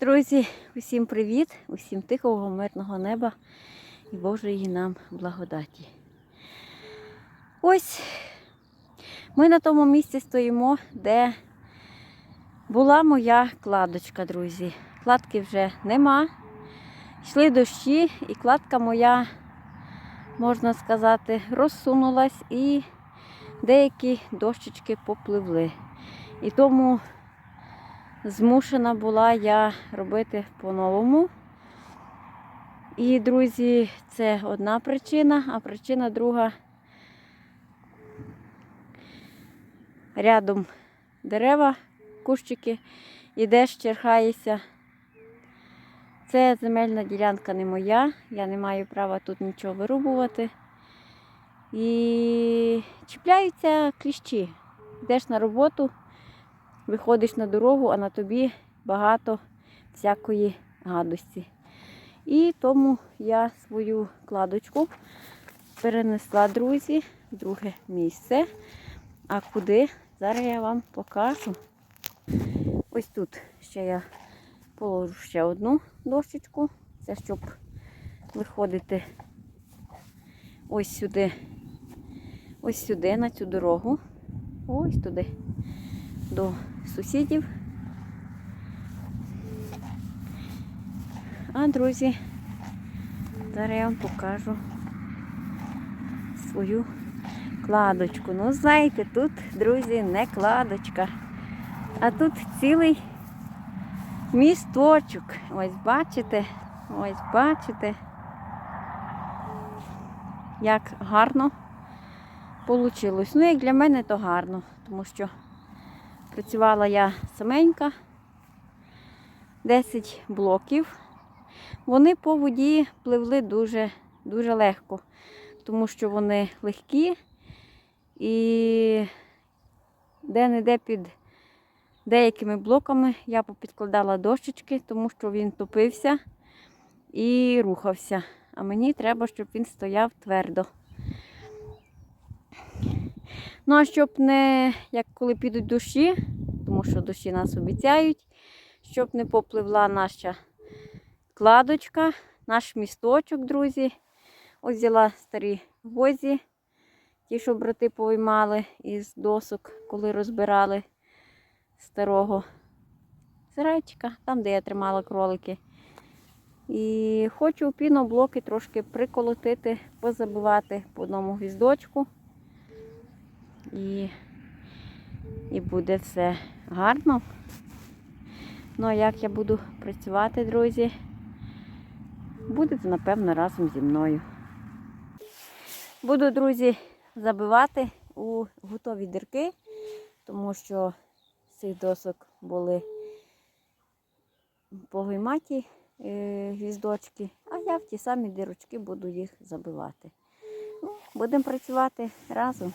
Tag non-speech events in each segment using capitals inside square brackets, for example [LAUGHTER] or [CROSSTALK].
Друзі, усім привіт, усім тихого, мирного неба і Божої нам благодаті. Ось ми на тому місці стоїмо, де була моя кладочка, друзі. Кладки вже нема. Йшли дощі, і кладка моя, можна сказати, розсунулась і деякі дощечки попливли. І тому змушена була я робити по-новому. І, друзі, це одна причина, а причина друга. Рядом дерева, кущики, ідеш, черхаєшся. Це земельна ділянка не моя, я не маю права тут нічого вирубувати. І чіпляються кліщі. Йдеш на роботу, виходиш на дорогу, а на тобі багато всякої гадості. І тому я свою кладочку перенесла, друзі, в друге місце. А куди? Зараз я вам покажу. Ось тут ще я положу ще одну дощечку. Це щоб виходити ось сюди, ось сюди, на цю дорогу. Ось туди до сусідів. А, друзі, зараз я вам покажу свою кладочку. Ну, знаєте, тут, друзі, не кладочка, а тут цілий місточок. Ось бачите, ось бачите, як гарно вийшло. Ну, як для мене, то гарно, тому що Працювала я саменька, 10 блоків. Вони по воді пливли дуже дуже легко, тому що вони легкі і де-не-де під деякими блоками я попідкладала дощечки, тому що він топився і рухався. А мені треба, щоб він стояв твердо. Ну, а щоб не, як коли підуть дощі, тому що дощі нас обіцяють, щоб не попливла наша кладочка, наш місточок, друзі. Ось взяла старі возі, ті, що брати повиймали із досок, коли розбирали старого сарайчика, там, де я тримала кролики. І хочу піноблоки трошки приколотити, позабивати по одному гвіздочку і і буде все гарно. Ну, а як я буду працювати, друзі, будете, напевно, разом зі мною. Буду, друзі, забивати у готові дірки, тому що з цих досок були погойматі е, гвіздочки, а я в ті самі дірочки буду їх забивати. Ну, Будемо працювати разом.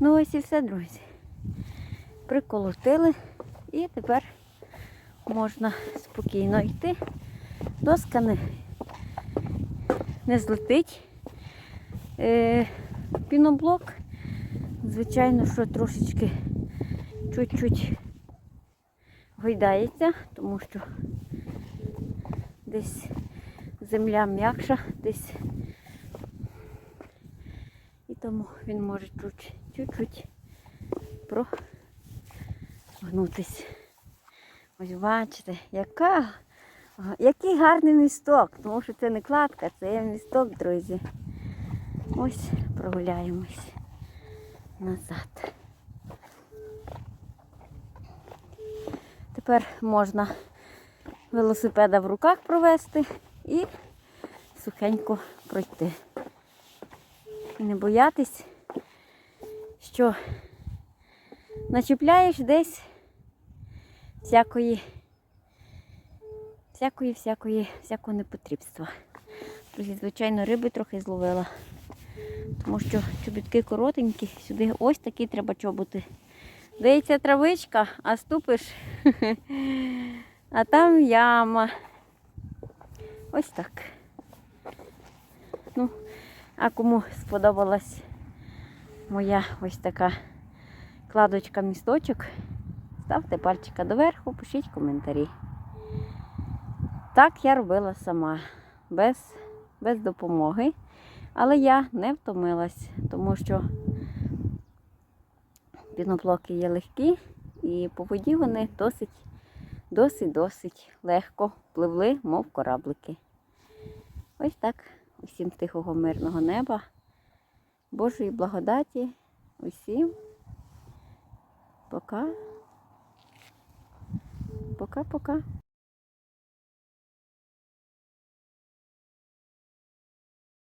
Ну ось і все, друзі. Приколотили і тепер можна спокійно йти. Доска не, не злетить. Е, піноблок, звичайно, що трошечки чуть-чуть гойдається, тому що десь земля м'якша, десь і тому він може чуть- чуть-чуть прогнутись. Ось бачите, яка, який гарний місток, тому що це не кладка, це є місток, друзі. Ось прогуляємось назад. Тепер можна велосипеда в руках провести і сухенько пройти. І не боятись, що начіпляєш десь всякої, всякої, всякої, всякого непотрібства. Друзі, звичайно, риби трохи зловила. Тому що чобітки коротенькі, сюди ось такі треба чоботи. Дається травичка, а ступиш, [LAUGHS] а там яма. Ось так. Ну, а кому сподобалась моя ось така кладочка місточок, ставте пальчика доверху, пишіть коментарі. Так я робила сама, без, без допомоги. Але я не втомилась, тому що піноблоки є легкі і по воді вони досить, досить, досить легко пливли, мов кораблики. Ось так. Усім тихого мирного неба, Божої благодаті, усім. Пока. Пока-пока.